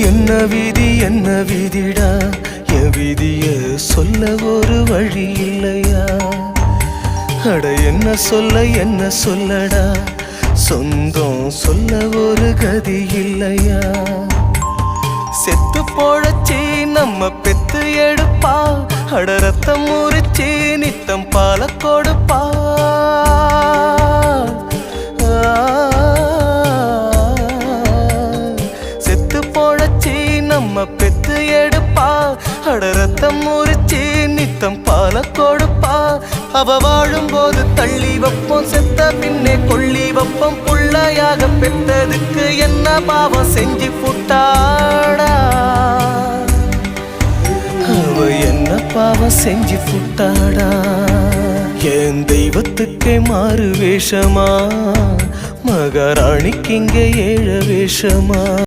என்ன விதி என்ன விதிடா? என் விதிய சொல்ல ஒரு வழி இல்லையா? அட என்ன சொல்ல என்ன சொல்லடா? சொந்தம் சொல்ல ஒரு கதி இல்லையா? செத்து போழச்சி நம்ம பெத்து எடுப்பா. அட ரத்தம் முறிச்சி நித்தம் பால கொடுப்பா. நித்தம் முறிச்சு நித்தம் பால கொடுப்பா. அவ வாழும்போது தள்ளி வைப்போம் செத்த பின்னே கொள்ளி வைப்போம். புள்ளையாக பெற்றதுக்கு என்ன பாவம் செஞ்சு புட்டாடா. அவ என்ன பாவம் செஞ்சு புட்டாடா. என் தெய்வத்துக்கே மாறு வேஷமா. மகாராணிக்கு இங்கே ஏழ வேஷமா.